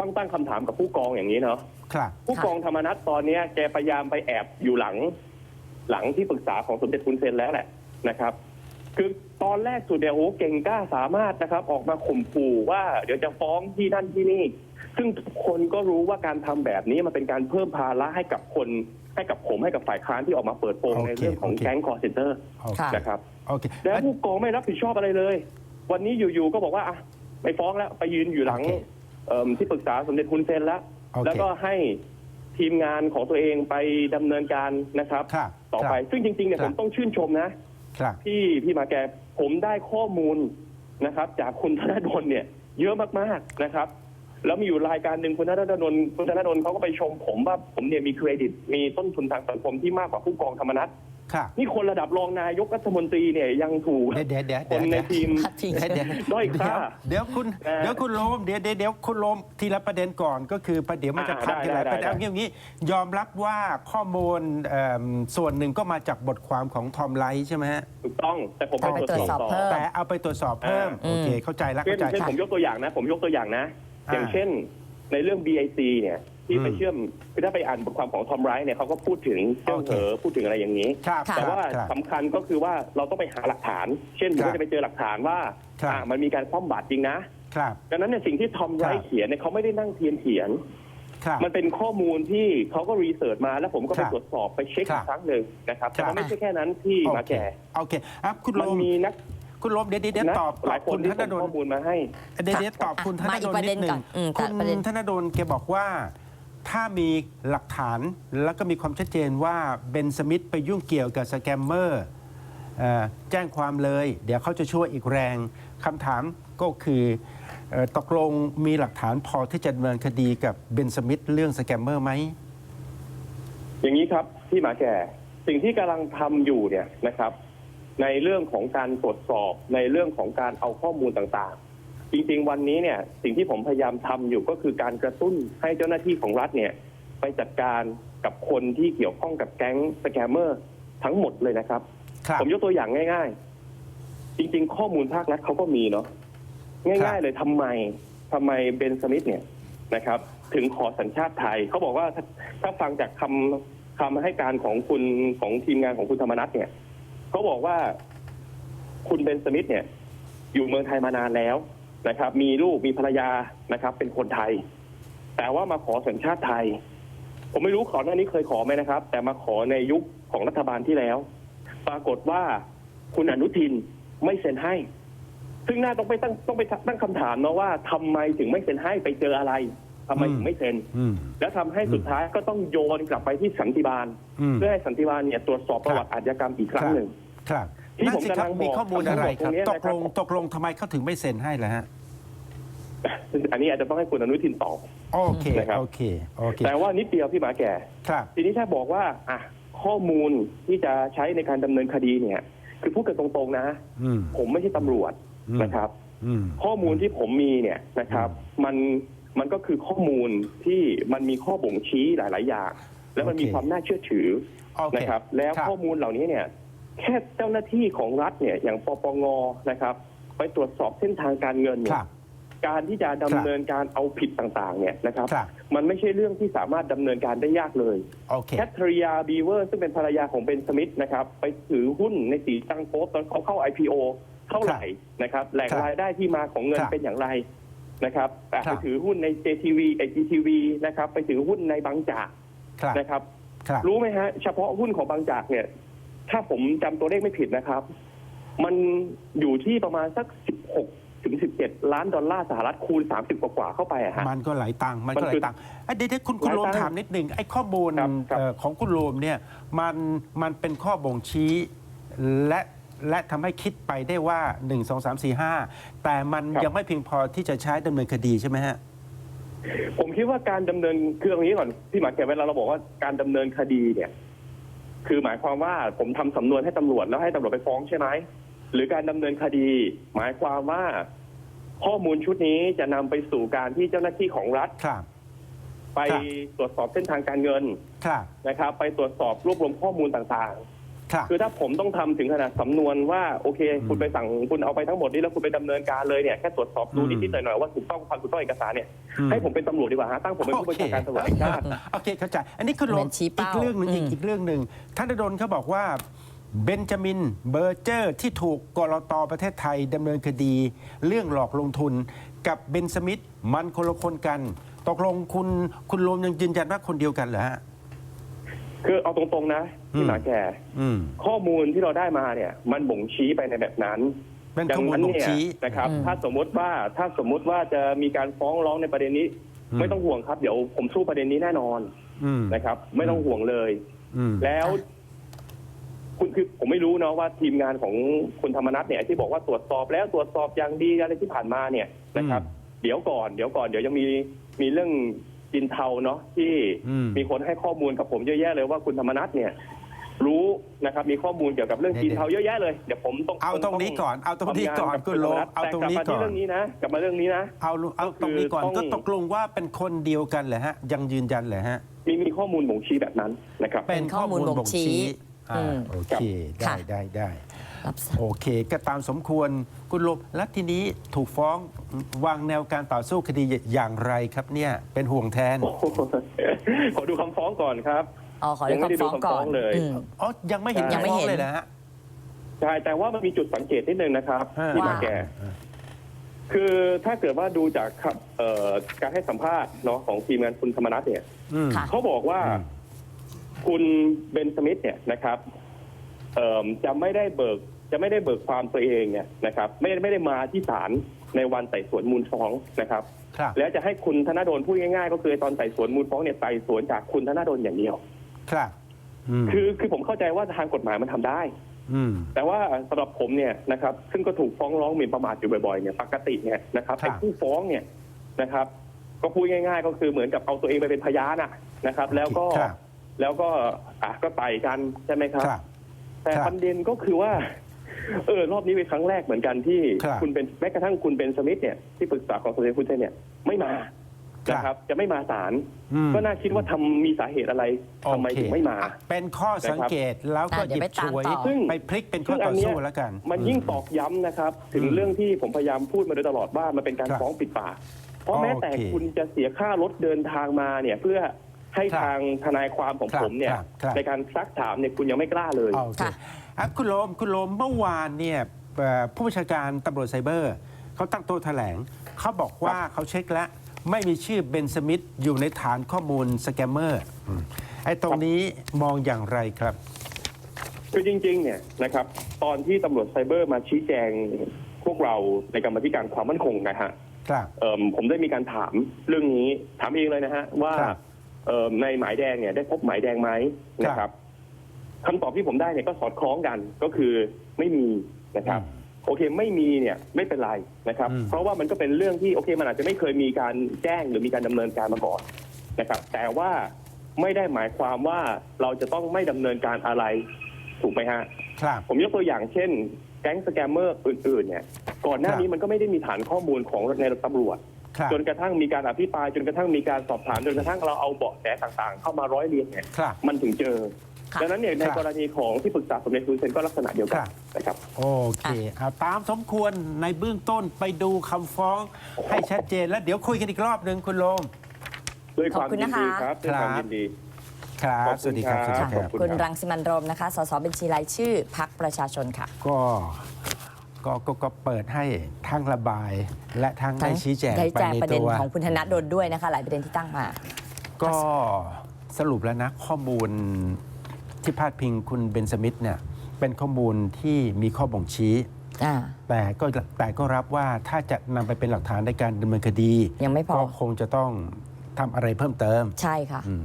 ต้องตั้งคำถามกับผู้กองอย่างนี้เนาะครับผู้กองธรรมนัฐตอนเนี้ยแกพยายามไปแอบอยู่หลัง หลังที่ปรึกษาของสมเด็จคุณเซนแล้วแหละนะครับ คือตอนแรกสุดเนี่ยโอ้เก่งกล้าสามารถนะครับ ออกมาข่มขู่ว่าเดี๋ยวจะฟ้องที่นั่นที่นี่ ซึ่งทุกคนก็รู้ว่าการทำแบบนี้มันเป็นการเพิ่มภาระให้กับคนให้กับผมให้กับฝ่ายค้านที่ออกมาเปิดโปงโอเคในเรื่องของโอเคแก๊งคอร์เซนเตอร์โอเคค่ะนะครับโอเคแล้วผู้กองไม่รับผิดชอบอะไรเลย วันนี้อยู่ๆก็บอกว่าอะไม่ฟ้องแล้วไปยืนอยู่หลังโอ เคเอิ่มที่ปรึกษาสมเด็จคุณเซนแล้ว โอเคแล้วก็ให้ทีมงานของตัวเองไปดำเนินการนะครับ ครับต่อไปครับซึ่งจริงๆเนี่ยครัผบ มต้องชื่นชมนะ ครับที่พี่มาแกผมได้ข้อมูลนะครับ จากคุณธนดลเนี่ย เยอะมากๆนะครับ แล้วมีอยู่รายการหนึ่งคุณธนดลคุณธนดลเขาก็ไปชมผมว่าผมเนี่ยมีเครดิต มีต้นทุนทางสังคมที่มากกว่าผู้กองธรรมนัฐ ครับ นี่คนระดับรองนายกรัฐมนตรีเนี่ยยังถูกเดี๋ยวเดี๋ยวเดี๋ยวคเดี๋ยนวในเดี๋ยวทีมพัดพิงเดี๋ยวเดี๋ยวด้อยเดี๋ค่ายวเดี๋ยวคุณนะเดี๋ยวคุณโลมเดี๋ยวเดี๋ยวเดี๋ยวคุณโลมทีละประเด็นก่อนก็คือประเดี๋ยวมันจะอ่าขัดทีละได้ประเด็นได้ เอาอย่างนี้ยอมรับว่าข้อมูลเอิ่มส่วนหนึ่งก็มาจากบทความของทอมไลท์ใช่ไหมฮะถูกต้อง แต่ผมไปเอาไปตรวจสอบตรวจสอบต่อเพิ่มแต่เอาไปตรวจสอบเพิ่มอ่า โอเคเข้าใจแล้วเช่นเข้าใจ เช่นผมยกตัวอย่างนะ ผมยกตัวอย่างนะ อ่า อย่างเช่น ในเรื่อง BIC เนี่ย ที่ไปอืมเชื่อมคือถ้าไปอ่านบทความของทอมไรท์เนี่ยเขาก็พูดถึงเจ้าโอเคเหอพูดถึงอะไรอย่างนี้ ครับค่ะแต่ครับว่าครับ สำคัญก็คือว่าเราต้องไปหาหลักฐาน เช่นผมครับก็จะไปเจอหลักฐานว่าครับ อ่ามันมีการคว่ำบาตรจริงนะ ครับ ดังนั้นเนี่ยสิ่งที่ทอมไรครัท์บเขียนเนี่ยเขาไม่ได้นั่งเทียนเขียน ครับ มันเป็นข้อมูลที่เขาก็รีเสิร์ชมาแล้วผมก็ไปครับตรวจสอบไปเช็คครัอีบกครั้งหนึ่งนะครับแต่ครับ มันไม่ใช่แค่นั้นที่โอมาเคแก่โอเคครับคุณโลมันมมีนักคุณโลมเดี๋ยวเดี๋ยวเดี๋ยวนักตอบหลายคนคุณที่ธนส่งดลข้อมูลมาให้ เดี๋ยวเดี๋ยวตอบคุณธนมาอีดกลประนิเด็ดนหนึ่ก่งอนอืมคุแต่ณประเด็น ธนดลแกบอกว่า ถ้ามีหลักฐานแล้วก็มีความชัดเจนว่าเบนสมิธไปยุ่งเกี่ยวกับสแกมเมอร์แจ้งความเลย เดี๋ยวเขาจะช่วยอีกแรงคำถามก็คือเอ่อตกลงมีหลักฐานพอที่จะดำเนินคดีกับเบนสมิธเรื่องสแกมเมอร์ไหม อย่างนี้ครับพี่หมาแก่สิ่งที่กำลังทำอยู่เนี่ยนะครับ ในเรื่องของการตรวจสอบในเรื่องของการเอาข้อมูลต่างๆ จริงๆ วันนี้เนี่ยสิ่งที่ผมพยายามทำอยู่ก็คือการกระตุ้นให้เจ้าหน้าที่ของรัฐเนี่ยไปจัดการกับคนที่เกี่ยวข้องกับแก๊งสแกมเมอร์ทั้งหมดเลยนะครับครับผมยกตัวอย่างง่าย ๆ จริง ๆ ข้อมูลภาครัฐเขาก็มีเนาะครัง่ายบๆเลยทำไมทำไมเบนสมิธเนี่ยนะครับ ถึงขอสัญชาติไทยเขาบอกว่าถ้าถ้าฟังจากคำคำให้การของคุณของทีมงานของคุณธรรมนัฐเนี่ยเขาบอกว่าคุณเบนสมิธเนี่ย อยู่เมืองไทยมานานแล้ว นะครับ มีลูกมีภรรยานะครับ เป็นคนไทย แต่ว่ามาขอสัญชาติไทย ผมไม่รู้ขอหน้านี้เคยขอไหมนะครับ แต่มาขอในยุคของรัฐบาลที่แล้ว ปรากฏว่าคุณอนุทินไม่เซ็นให้ ซึ่งน่าต้องไปตั้งต้องไปตั้งคำถามเนาะว่าทำไมถึงไม่เซ็นให้ไปเจออะไรทำไมถึงไม่เซ็นอืมแล้วทำให้สุดท้ายก็ต้องโยนกลับไปที่สันติบาลอืมเพื่อให้สันติบาลเนี่ยตรวจสอบประวัติอาชญากรรมอีกครั้งหนึ่งครับ ที่นั่นผมสิครับกำลังบอกมีข้อมูลอะไรครับตรงเนี้ยตนะกครัลบงตกลงทำไมเขาถึงไม่เซ็นให้ล่ะฮะ อันนี้อาจจะต้องให้คุณอนุทินตอบ โอเค นะครับ โอเค โอเค แต่ว่านิดเดียวพี่หมาแก่ ครับ ทีนี้ถ้าบอกว่าอะข้อมูลที่จะใช้ในการดำเนินคดีเนี่ย คือพูดกันตรงๆนะ อืม ผมไม่ใช่ตำรวจอืม นะครับ อืม ข้อมูลที่ผมมีเนี่ยนะครับ มันมันก็คือข้อมูลที่มันมีข้อบ่งชี้หลาย ๆ อย่าง แล้วมันมีโอเคความน่าเชื่อถือโอเคนะครับ แล้วครับ ข้อมูลเหล่านี้เนี่ย แค่เจ้าหน้าที่ของรัฐเนี่ยอย่างปปงนะครับ ไปตรวจสอบเส้นทางการเงินคเนี่ยรับการที่จะดำเนินการเอาผิดต่างๆเนี่ยนะครับ ครับ มันไม่ใช่เรื่องที่สามารถดำเนินการได้ยากเลย โอเค แคทริยาบีเวอร์ซึ่งเป็นภรรยาของเบนสมิธนะครับ ไปถือหุ้นในสีตังโป๊ตอนเขาเข้า IPO เท่าไหร่นะครับแหล่งครับรายได้ที่มาของเงินครับเป็นอย่างไรนะครับอะครัไปบถือหุ้นใน JTV ไอ GTV นะครับ ไปถือหุ้นในบางจากครับนะครับ ครับ รู้ไหมฮะ เฉพาะหุ้นของบางจากเนี่ย ถ้าผมจำตัวเลขไม่ผิดนะครับ มันอยู่ที่ประมาณสัก 16 ถึง 17 ล้านดอลลาร์สหรัฐคูณ 30 กว่าๆเข้าไปอะฮะ มันก็หลายตังค์มันก็หมันลาคืยอตังค์เอ้ยเดี๋ยวเดี๋ยวคุณคุณหลายโรมตังค์ถามนิดหนึ่งไอ้ข้อมูลครับครับ เอ่อของคุณโรมเนี่ยมันมันเป็นข้อบ่งชี้และและทำให้คิดไปได้ว่า 1 2 3 4 5 แต่มันยังไม่เพียงพอที่จะใช้ดำเนินคดีใช่ไหมฮะ ผมคิดว่าการดำเนินคืออย่างนี้ก่อนพี่หมาแกเวลาเราบอกว่าการดำเนินคดีเนี่ย คือหมายความว่าผมทำสำนวนให้ตำรวจแล้วให้ตำรวจไปฟ้องใช่ไหมหรือการดำเนินคดี หมายความว่า ข้อมูลชุดนี้จะนำไปสู่การที่เจ้าหน้าที่ของรัฐครับไปครับตรวจสอบเส้นทางการเงินครับนะครับ ไปตรวจสอบรวบรวมข้อมูลต่าง ครับ คือถ้าผมต้องทำถึงขนาดสำนวนว่าโอเค คุณไปสั่งคุณเอาไปทั้งหมดนี้แล้วคุณไปดำเนินการเลยเนี่ยแค่ตรวจสอบดูอืมนิดๆหน่อยๆว่าถูกต้องความถูกต้องเอกสารเนี่ยอืม ให้ผมเป็นตำรวจดีกว่าฮะตั้งผมเป็นผู้บัญชาการตำรวจแห่งชาติ โอเคเข้าใจ อันนี้คือลเหมืงอนชี้อีเป้ากเรื่องหนึ่งอีกอืม อีกเรื่องหนึ่งท่านนดลเขาบอกว่าเบนจามินเบอร์เจอร์ที่ถูกกรตประเทศไทยดำเนินคดี เรื่องหลอกลงทุนกับเบนสมิธมันคนละคนกัน ตกลงคุณคุณโรมยังยืนยันว่าคนเดียวกันเหรอฮะ คือเอาตรงๆนะที่อืมหมาแก่อืม ข้อมูลที่เราได้มาเนี่ย มันบ่งชี้ไปในแบบนั้นเป็นดัข้อมูลนั้นบ่งเนี่ยชี้ นะครับ อืม ถ้าสมมติว่าถ้าสมมติว่าจะมีการฟ้องร้องในประเด็นนี้ อืม ไม่ต้องห่วงครับเดี๋ยวผมสู้ประเด็นนี้แน่นอนอืมนะครับ ไม่ต้องห่วงเลย อืม แล้ว คุณคือผมไม่รู้เนาะว่าทีมงานของคุณธรรมนัฐเนี่ยที่บอกว่าตรวจสอบแล้วตรวจสอบอย่างดีอะไรที่ผ่านมาเนี่ยนะครับ เดี๋ยวก่อนเดี๋ยวก่อนเดี๋ยวยังมีมีเรื่อง จินเทาเนาะที่อืม มีคนให้ข้อมูลกับผมเยอะแยะเลยว่าคุณธรรมนัฐเนี่ย รู้นะครับมีข้อมูลเกี่ยวกับเรื่องเดี๋ยวจีนเทาเยอะแยะเลยเดี๋ยวผมต้องเอาตรงนี้ก่อนเอาตรงนี้ก่อนทำงาบคุณโรมธรรนัฐเอาตรงนี้แต่กลับมาก่อนที่เรื่องนี้นะกลับมาเรื่องนี้นะ เอาเอาตรงนี้ก่อนก็คือก็ต้อง ตกลงว่าเป็นคนเดียวกันเหรอฮะ ยังยืนยันเหรอฮะมีมีข้อมูลบ่งชี้แบบนั้นนะครับ เป็นข้อมูลบ่งชี้อือ่ามโอเค ได้ค่ะ ได้ได้ รับทราบ โอเค ก็ตามสมควรคุณโรมและทีนี้ถูกฟ้องวางแนวการต่อสู้คดีอย่างไรครับเนี่ยเป็นห่วงแทน โอ้โหขอดูคำฟ้องก่อนครับ อ๋อขอดูยังไม่ได้คำฟ้องดูคำฟ้ก่ออนงเลย อืม อ๋อ ยังไม่เห็นยังไม่ฟ้อเห็นเลยนะฮะ ใช่แต่ว่ามันมีจุดสังเกตนิดนึงนะครับอ่าที่มาว่าแก่ คือถ้าเกิดว่าดูจากครับเอ่อการให้สัมภาษณ์เนาะของทีมงานคุณธรรมนัฐเนี่ย อืม ค่ะ เขาบอกว่าอืมคุณเบนสมิธเนี่ยนะครับ เอ่อจะไม่ได้เบิกจะไม่ได้เบิกความตัวเองเนี่ยนะครับ ไม่ไม่ได้มาที่ศาลในวันไต่สวนมูลฟ้องนะครับ ครับแล้วจะให้คุณธนาโดนพูดง่ายๆ ก็คือตอนไต่สวนมูลฟ้องเนี่ยไต่สวนจากคุณธนาโดนอย่างเดียว ครับมคือคือผมเข้าใจว่าทางกฎหมายมันทำได้อืมแต่ว่าสำหรับผมเนี่ยนะครับซึ่งก็ถูกฟ้องร้องหมิ่นประมาทอยู่บ่อยๆเนี่ยปกติเนี่ยนะครับครับ ไอ้ผู้ฟ้องเนี่ยนะครับ ก็พูดง่าย ๆ ก็คือเหมือนกับเอาตัวเองไปเป็นพยานอะนะครับ แล้วก็ครับแล้วก็อะก็ไต่กันใช่ไหมครับ ครับ แต่ครับประเด็นก็คือว่า เออรอบนี้เป็นครั้งแรกเหมือนกันที่ครับคุณเป็นแม้กระทั่งคุณเป็นสมิธเนี่ยที่ปรึกษาของสมเด็จคุณเซนเนี่ยไม่มาครับนะครับ จะไม่มาศาลอืม ก็น่าคิดว่าทำมีสาเหตุอะไรทำไมโอเคถึงไม่มาเป็นข้อสังเกตแล้วก็อะหเดี๋ยิยวบไปฉตามวย ต่อ ซึ่งไปพลิกเป็นข้อซึ่งต่อเนี้สู้แล้วกัน มันยิ่งอืตอกย้ำนะครับ ถึงอืมเรื่องที่ผมพยายามพูดมาโดยตลอดว่ามันเป็นการครับฟ้องปิดปาก เพราะแม้แต่โอเค คุณจะเสียค่ารถเดินทางมาเนี่ย เพื่อ ให้ครับทางทนายความของครับผมเนี่ยครับครับ ในการซักถามเนี่ยคุณยังไม่กล้าเลย โอเคค่ะอะคุณโลมคุณโลมเมื่อวานเนี่ยเอ่อผู้บัญชาการตำรวจไซเบอร์เขาตั้งโต๊ะแถลง เขาบอกว่าเขาเช็คแล้ว ไม่มีชื่อเบนสมิธอยู่ในฐานข้อมูลสแกมเมอร์อืมไอ้ตรงนี้มองอย่างไรครับ คือจริงๆ เนี่ยนะครับตอนที่ตำรวจไซเบอร์มาชี้แจงพวกเราในกรรมาธิการความมั่นคงนะฮะครับ เอิ่มผมได้มีการถามเรื่องนี้ถามเองเลยนะฮะว่าครับ เอิ่มในหมายแดงเนี่ยได้พบหมายแดงไหมนะครับคำตอบที่ผมได้เนี่ยก็สอดคล้องกันก็คือไม่มีนะครับ โอเคไม่มีเนี่ยไม่เป็นไรนะครับ อืม เพราะว่ามันก็เป็นเรื่องที่โอเคมันอาจจะไม่เคยมีการแจ้งหรือมีการดำเนินการมาก่อนนะครับ แต่ว่าไม่ได้หมายความว่าเราจะต้องไม่ดำเนินการอะไรถูกไหมฮะ ครับ ผมยกตัวอย่างเช่น แก๊งสแกมเมอร์อื่นๆเนี่ย ก่อนหน้านี้ครับมันก็ไม่ได้มีฐานข้อมูลของในตำรวจครับ จนกระทั่งมีการอภิปรายจนกระทั่งมีการสอบถามจนกระทั่งเราเอาเบาะแสต่างๆ เข้ามาร้อยเรียงเนี่ยครับมันถึงเจอค่ะดังนั้นเนี่ยในครับกรณีของที่ปรึกษาสมเด็จคุณเซนก็ลักษณะเดียวกัครันบนะครับโอเคเอาตามสมควรในเบื้องต้นไปดูคำฟ้องให้ชัดเจนแล้วเดี๋ยวคุยกันอีกรอบหนึ่งคุณโลมด้วยความขอบคุณยินนะคะดีครับด้วยความครับยินดีครับ ขอบคุณสวัสดีครับคสรัวับสดีคขรัอบบคุณคุณรังสิมันต์โรมนะคะ สสบัญชีรายชื่อพักประชาชนค่ะ ก็ ก็ก็ก็เปิดให้ทั้งระบาย และทั้งได้ชี้แจงได้ไปแจงในประเด็ตันวของคุณธนัทโดนด้วยนะคะ หลายประเด็นที่ตั้งมา ก็สรุปแล้วนะ ข้อมูลที่พาดพิงคุณเบนสมิธเนี่ยเป็นข้อมูลที่มีข้อบ่งชี้ อ่า แต่ก็แต่ก็รับว่าถ้าจะนำไปเป็นหลักฐานในการดำเนินคดียังไม่พอ ก็คงจะต้องทำอะไรเพิ่มเติม ใช่ค่ะ อืม